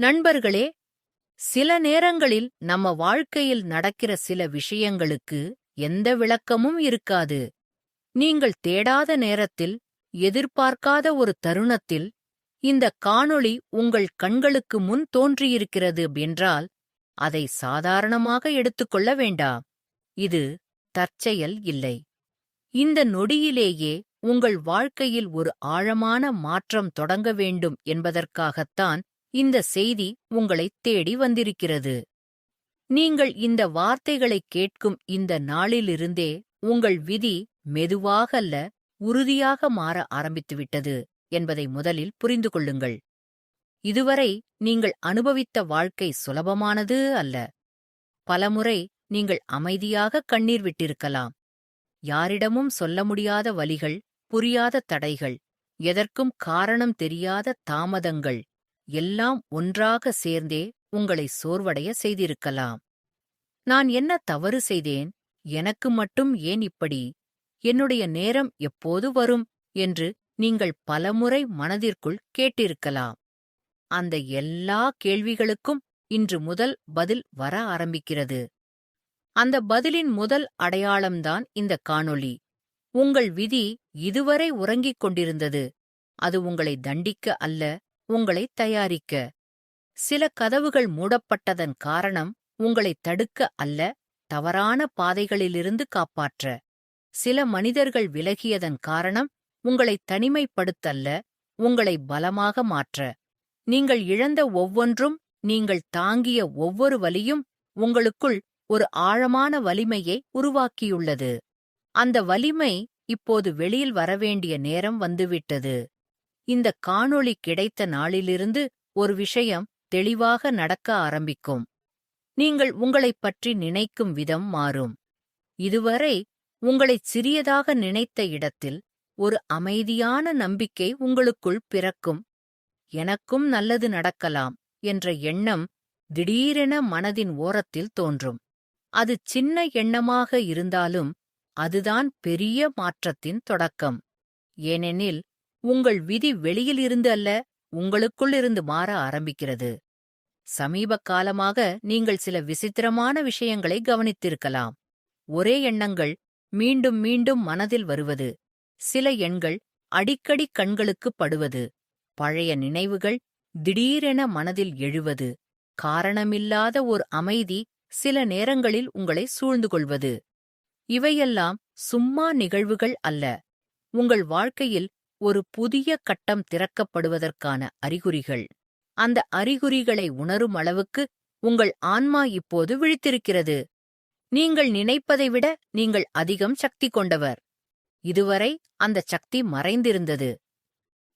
நண்பர்களே சில நேரங்களில் நம்ம வாழ்க்கையில் நடக்கிற சில விஷயங்களுக்கு எந்த விளக்கமும் இருக்காது. நீங்கள் தேடாத நேரத்தில் எதிர்பார்க்காத ஒரு தருணத்தில் இந்த காணொளி உங்கள் கண்களுக்கு முன் தோன்றியிருக்கிறது என்றால் அதை சாதாரணமாக எடுத்துக்கொள்ள வேண்டாம். இது தற்செயல் இல்லை. இந்த நொடியிலேயே உங்கள் வாழ்க்கையில் ஒரு ஆழமான மாற்றம் தொடங்க வேண்டும் என்பதற்காகத்தான் இந்த செய்தி உங்களைத் தேடி வந்திருக்கிறது. நீங்கள் இந்த வார்த்தைகளைக் கேட்கும் இந்த நாளிலிருந்தே உங்கள் விதி மெதுவாக அல்ல உறுதியாக மாற ஆரம்பித்துவிட்டது என்பதை முதலில் புரிந்து கொள்ளுங்கள். இதுவரை நீங்கள் அனுபவித்த வாழ்க்கை சுலபமானது அல்ல. பலமுறை நீங்கள் அமைதியாக கண்ணீர் விட்டிருக்கலாம். யாரிடமும் சொல்ல முடியாத வலிகள் புரியாத தடைகள் எதற்கும் காரணம் தெரியாத தாமதங்கள் எல்லாம் ஒன்றாக சேர்ந்தே உங்களை சோர்வடைய செய்திருக்கலாம். நான் என்ன தவறு செய்தேன்? எனக்கு மட்டும் ஏன் இப்படி? என்னுடைய நேரம் எப்போது வரும்? என்று நீங்கள் பலமுறை மனதிற்குள் கேட்டிருக்கலாம். அந்த எல்லா கேள்விகளுக்கும் இன்று முதல் பதில் வர ஆரம்பிக்கிறது. அந்த பதிலின் முதல் அடையாளம்தான் இந்த காணொளி. உங்கள் விதி இதுவரை உறங்கிக் கொண்டிருந்தது. அது உங்களை தண்டிக்க அல்ல உங்களை தயாரிக்க. சில கதவுகள் மூடப்பட்டதன் காரணம் உங்களை தடுக்க அல்ல தவறான பாதைகளிலிருந்து காப்பாற்ற. சில மனிதர்கள் விலகியதன் காரணம் உங்களை தனிமைப்படுத்தல்ல உங்களை பலமாக மாற்ற. நீங்கள் இழந்த ஒவ்வொன்றும் நீங்கள் தாங்கிய ஒவ்வொரு வலியும் உங்களுக்குள் ஒரு ஆழமான வலிமையை உருவாக்கியுள்ளது. அந்த வலிமை இப்போது வெளியில் வரவேண்டிய நேரம் வந்துவிட்டது. இந்த காணொளி கிடைத்த நாளிலிருந்து ஒரு விஷயம் தெளிவாக நடக்க ஆரம்பிக்கும். நீங்கள் உங்களைப் பற்றி நினைக்கும் விதம் மாறும். இதுவரை உங்களைச் சிறியதாக நினைத்த இடத்தில் ஒரு அமைதியான நம்பிக்கை உங்களுக்குள் பிறக்கும். எனக்கும் நல்லது நடக்கலாம் என்ற எண்ணம் திடீரென மனதின் ஓரத்தில் தோன்றும். அது சின்ன எண்ணமாக இருந்தாலும் அதுதான் பெரிய மாற்றத்தின் தொடக்கம். ஏனெனில் உங்கள் விதி வெளியில் இருந்து அல்ல உங்களுக்குள் இருந்து மாற ஆரம்பிக்கிறது. சமீப காலமாக நீங்கள் சில விசித்திரமான விஷயங்களை கவனித்திருக்கலாம். ஒரே எண்ணங்கள் மீண்டும் மீண்டும் மனதில் வருவது. சில எண்கள் அடிக்கடி கண்களுக்குப் படுவது. பழைய நினைவுகள் திடீரென மனதில் எழுவது. காரணமில்லாத ஒரு அமைதி சில நேரங்களில் உங்களை சூழ்ந்து கொள்வது. இவையெல்லாம் சும்மா நிகழ்வுகள் அல்ல. உங்கள் வாழ்க்கையில் ஒரு புதிய கட்டம் திறக்கப்படுவதற்கான அறிகுறிகள். அந்த அறிகுறிகளை உணரும் அளவுக்கு உங்கள் ஆன்மா இப்போது விழித்திருக்கிறது. நீங்கள் நினைப்பதை விட நீங்கள் அதிகம் சக்தி கொண்டவர். இதுவரை அந்த சக்தி மறைந்திருந்தது.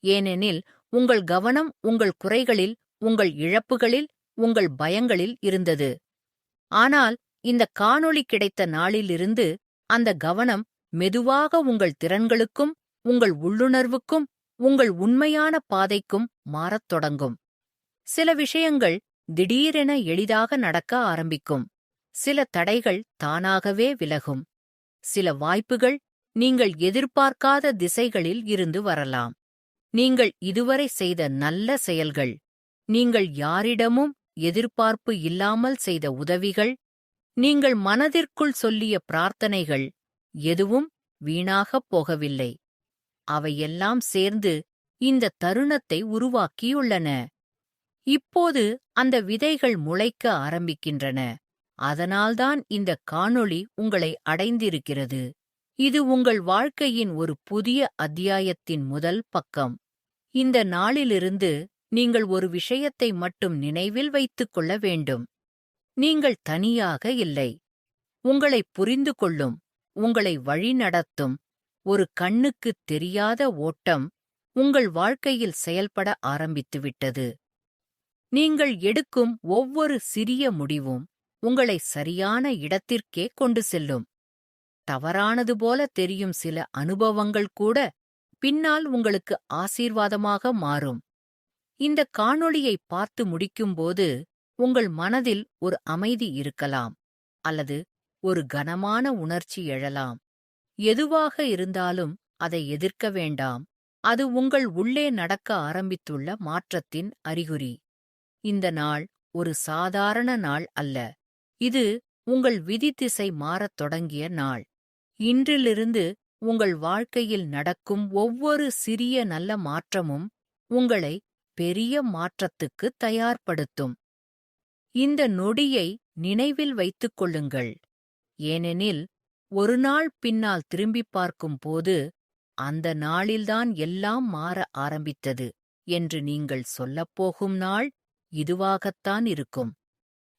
ஏனெனில் உங்கள் கவனம் உங்கள் குறைகளில் உங்கள் இழப்புகளில் உங்கள் பயங்களில் இருந்தது. ஆனால் இந்த காணொளி கிடைத்த நாளிலிருந்து அந்த கவனம் மெதுவாக உங்கள் திறன்களுக்கும் உங்கள் உள்ளுணர்வுக்கும் உங்கள் உண்மையான பாதைக்கும் மாறத் தொடங்கும். சில விஷயங்கள் திடீரென எளிதாக நடக்க ஆரம்பிக்கும். சில தடைகள் தானாகவே விலகும். சில வாய்ப்புகள் நீங்கள் எதிர்பார்க்காத திசைகளில் இருந்து வரலாம். நீங்கள் இதுவரை செய்த நல்ல செயல்கள். நீங்கள் யாரிடமும் எதிர்பார்ப்பு இல்லாமல் செய்த உதவிகள். நீங்கள் மனதிற்குள் சொல்லிய பிரார்த்தனைகள் எதுவும் வீணாகப் போகவில்லை. அவையெல்லாம் சேர்ந்து இந்த தருணத்தை உருவாக்கியுள்ளன. இப்போது அந்த விதைகள் முளைக்க ஆரம்பிக்கின்றன. அதனால்தான் இந்த காணொளி உங்களை அடைந்திருக்கிறது. இது உங்கள் வாழ்க்கையின் ஒரு புதிய அத்தியாயத்தின் முதல் பக்கம். இந்த நாளிலிருந்து நீங்கள் ஒரு விஷயத்தை மட்டும் நினைவில் வைத்துக் கொள்ள வேண்டும். நீங்கள் தனியாக இல்லை. உங்களை புரிந்து கொள்ளும் உங்களை வழிநடத்தும் ஒரு கண்ணுக்குத் தெரியாத ஓட்டம் உங்கள் வாழ்க்கையில் செயல்பட ஆரம்பித்துவிட்டது. நீங்கள் எடுக்கும் ஒவ்வொரு சிறிய முடிவும் உங்களை சரியான இடத்திற்கே கொண்டு செல்லும். தவறானது போல தெரியும் சில அனுபவங்கள் கூட பின்னால் உங்களுக்கு ஆசீர்வாதமாக மாறும். இந்த காணொளியை பார்த்து முடிக்கும்போது உங்கள் மனதில் ஒரு அமைதி இருக்கலாம் அல்லது ஒரு கனமான உணர்ச்சி எழலாம். எதுவாக இருந்தாலும் அதை எதிர்க்க வேண்டாம். அது உங்கள் உள்ளே நடக்க ஆரம்பித்துள்ள மாற்றத்தின் அறிகுறி. இந்த நாள் ஒரு சாதாரண நாள் அல்ல. இது உங்கள் விதி திசை மாறத் தொடங்கிய நாள். இன்றிலிருந்து உங்கள் வாழ்க்கையில் நடக்கும் ஒவ்வொரு சிறிய நல்ல மாற்றமும் உங்களை பெரிய மாற்றத்துக்கு தயார்படுத்தும். இந்த நொடியை நினைவில் வைத்துக் கொள்ளுங்கள். ஏனெனில் ஒரு நாள் பின்னால் திரும்பிப் பார்க்கும் போது அந்த நாளில்தான் எல்லாம் மாற ஆரம்பித்தது என்று நீங்கள் சொல்லப்போகும் நாள் இதுவாகத்தான் இருக்கும்.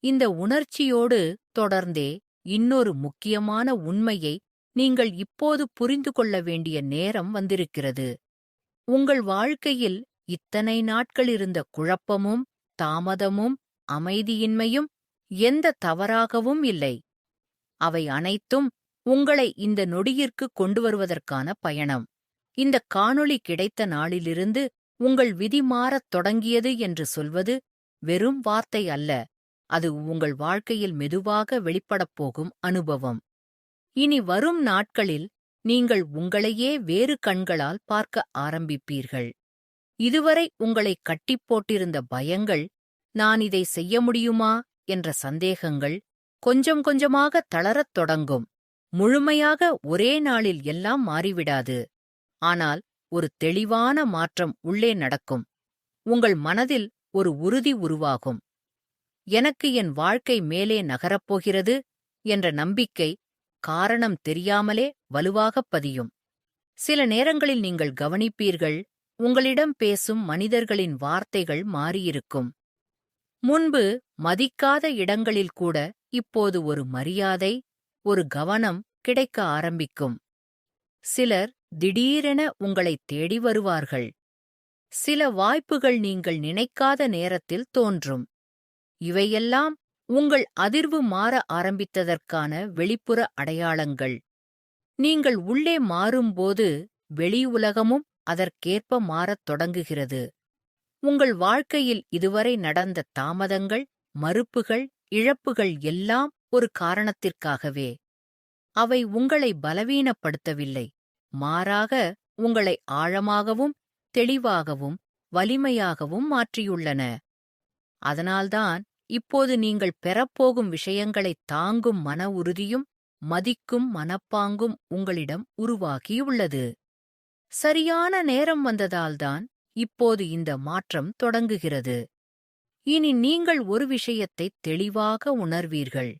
இந்த உணர்ச்சியோடு தொடர்ந்தே இன்னொரு முக்கியமான உண்மையை நீங்கள் இப்போது புரிந்து கொள்ள வேண்டிய நேரம் வந்திருக்கிறது. உங்கள் வாழ்க்கையில் இத்தனை நாட்கள் இருந்த குழப்பமும் தாமதமும் அமைதியின்மையும் எந்த தவறாகவும் இல்லை. அவை அனைத்தும் உங்களை இந்த நொடியிற்கு கொண்டு வருவதற்கான பயணம். இந்த காணொளி கிடைத்த நாளிலிருந்து உங்கள் விதி மாறத் தொடங்கியது என்று சொல்வது வெறும் வார்த்தை அல்ல. அது உங்கள் வாழ்க்கையில் மெதுவாக வெளிப்படப் போகும் அனுபவம். இனி வரும் நாட்களில் நீங்கள் உங்களையே வேறு கண்களால் பார்க்க ஆரம்பிப்பீர்கள். இதுவரை உங்களை கட்டிப் போட்டிருந்த பயங்கள் நான் இதை செய்ய முடியுமா? என்ற சந்தேகங்கள் கொஞ்சம் கொஞ்சமாக தளரத் தொடங்கும். முழுமையாக ஒரே நாளில் எல்லாம் மாறிவிடாது. ஆனால் ஒரு தெளிவான மாற்றம் உள்ளே நடக்கும். உங்கள் மனதில் ஒரு உறுதி உருவாகும். எனக்கு என் வாழ்க்கை மேலே நகரப்போகிறது என்ற நம்பிக்கை காரணம் தெரியாமலே வலுவாகப் பதியும். சில நேரங்களில் நீங்கள் கவனிப்பீர்கள் உங்களிடம் பேசும் மனிதர்களின் வார்த்தைகள் மாறியிருக்கும். முன்பு மதிக்காத இடங்களில் கூட இப்போது ஒரு மரியாதை ஒரு கவனம் கிடைக்க ஆரம்பிக்கும். சிலர் திடீரென உங்களைத் தேடி வருவார்கள். சில வாய்ப்புகள் நீங்கள் நினைக்காத நேரத்தில் தோன்றும். இவையெல்லாம் உங்கள் அதிர்வு மாற ஆரம்பித்ததற்கான வெளிப்புற அடையாளங்கள். நீங்கள் உள்ளே மாறும்போது வெளி உலகமும் அதற்கேற்ப மாறத் தொடங்குகிறது. உங்கள் வாழ்க்கையில் இதுவரை நடந்த தாமதங்கள் மறுப்புகள் இழப்புகள் எல்லாம் ஒரு காரணத்திற்காகவே. அவை உங்களை பலவீனப்படுத்தவில்லை. மாறாக உங்களை ஆழமாகவும் தெளிவாகவும் வலிமையாகவும் மாற்றியுள்ளன. அதனால்தான் இப்போது நீங்கள் பெறப்போகும் விஷயங்களைத் தாங்கும் மன உறுதியும் மதிக்கும் மனப்பாங்கும் உங்களிடம் உருவாகியுள்ளது. சரியான நேரம் வந்ததால்தான் இப்போது இந்த மாற்றம் தொடங்குகிறது. இனி நீங்கள் ஒரு விஷயத்தை தெளிவாக உணர்வீர்கள்.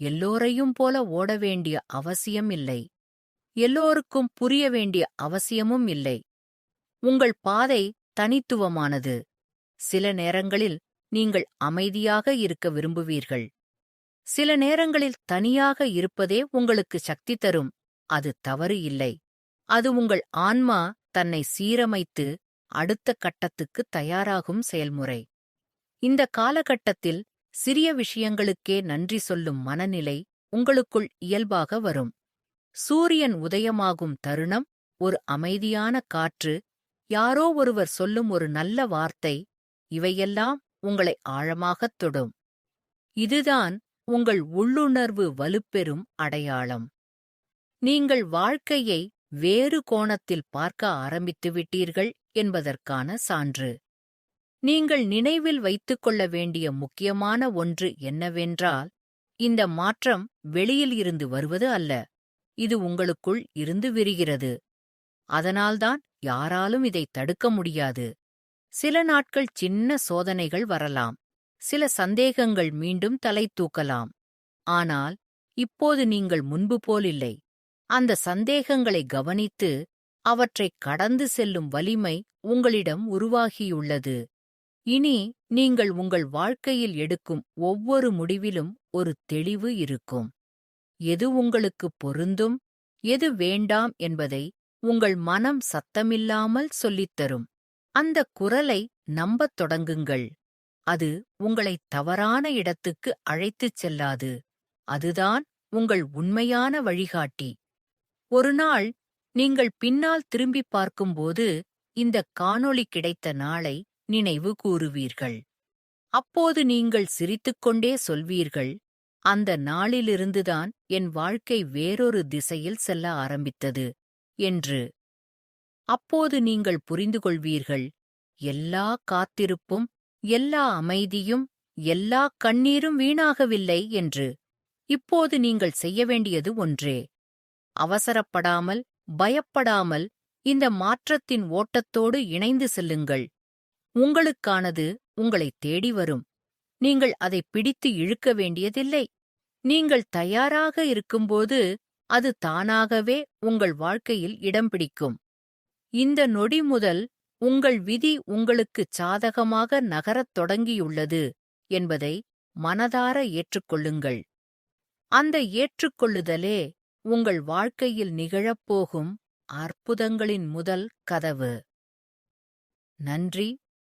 எல்லோரையும் போல ஓட வேண்டிய அவசியம் இல்லை எல்லோருக்கும் புரிய வேண்டிய அவசியமும் இல்லை. உங்கள் பாதை தனித்துவமானது. சில நேரங்களில் நீங்கள் அமைதியாக இருக்க விரும்புவீர்கள். சில நேரங்களில் தனியாக இருப்பதே உங்களுக்கு சக்தி தரும். அது தவறு இல்லை. அது உங்கள் ஆன்மா தன்னை சீரமைத்து அடுத்த கட்டத்துக்கு தயாராகும் செயல்முறை. இந்த காலகட்டத்தில் சிறிய விஷயங்களுக்கே நன்றி சொல்லும் மனநிலை உங்களுக்குள் இயல்பாக வரும். சூரியன் உதயமாகும் தருணம் ஒரு அமைதியான காற்று யாரோ ஒருவர் சொல்லும் ஒரு நல்ல வார்த்தை இவையெல்லாம் உங்களை ஆழமாகத் தொடும். இதுதான் உங்கள் உள்ளுணர்வு வலுப்பெறும் அடையாளம். நீங்கள் வாழ்க்கையை வேறு கோணத்தில் பார்க்க ஆரம்பித்துவிட்டீர்கள் என்பதற்கான சான்று. நீங்கள் நினைவில் வைத்துக் கொள்ள வேண்டிய முக்கியமான ஒன்று என்னவென்றால் இந்த மாற்றம் வெளியில் இருந்து வருவது அல்ல இது உங்களுக்குள் இருந்து விரிகிறது. அதனால்தான் யாராலும் இதை தடுக்க முடியாது. சில நாட்கள் சின்ன சோதனைகள் வரலாம் சில சந்தேகங்கள் மீண்டும் தலை தூக்கலாம். ஆனால் இப்போது நீங்கள் முன்பு போலில்லை அந்த சந்தேகங்களை கவனித்து அவற்றைக் கடந்து செல்லும் வலிமை உங்களிடம் உருவாகியுள்ளது. இனி நீங்கள் உங்கள் வாழ்க்கையில் எடுக்கும் ஒவ்வொரு முடிவிலும் ஒரு தெளிவு இருக்கும். எது உங்களுக்கு பொருந்தும் எது வேண்டாம் என்பதை உங்கள் மனம் சத்தமில்லாமல் சொல்லித்தரும் அந்த குரலை நம்பத் தொடங்குங்கள். அது உங்களை தவறான இடத்துக்கு அழைத்துச் செல்லாது. அதுதான் உங்கள் உண்மையான வழிகாட்டி. ஒருநாள் நீங்கள் பின்னால் திரும்பிப் பார்க்கும்போது இந்த காணொளி கிடைத்த நாளை நினைவு கூறுவீர்கள். அப்போது நீங்கள் சிரித்துக்கொண்டே சொல்வீர்கள் அந்த நாளிலிருந்துதான் என் வாழ்க்கை வேறொரு திசையில் செல்ல ஆரம்பித்தது என்று. அப்போது நீங்கள் புரிந்து கொள்வீர்கள் எல்லா காத்திருப்பும் எல்லா அமைதியும் எல்லா கண்ணீரும் வீணாகவில்லை என்று. இப்போது நீங்கள் செய்ய வேண்டியது ஒன்றே அவசரப்படாமல் பயப்படாமல் இந்த மாற்றத்தின் ஓட்டத்தோடு இணைந்து செல்லுங்கள். உங்களுக்கானது உங்களைத் தேடி வரும் நீங்கள் அதை பிடித்து இழுக்க வேண்டியதில்லை. நீங்கள் தயாராக இருக்கும்போது அது தானாகவே உங்கள் வாழ்க்கையில் இடம் பிடிக்கும். இந்த நொடி முதல் உங்கள் விதி உங்களுக்குச் சாதகமாக நகரத் தொடங்கியுள்ளது என்பதை மனதார ஏற்றுக்கொள்ளுங்கள். அந்த ஏற்றுக்கொள்ளுதலே உங்கள் வாழ்க்கையில் நிகழப்போகும் அற்புதங்களின் முதல் கதவு. நன்றி.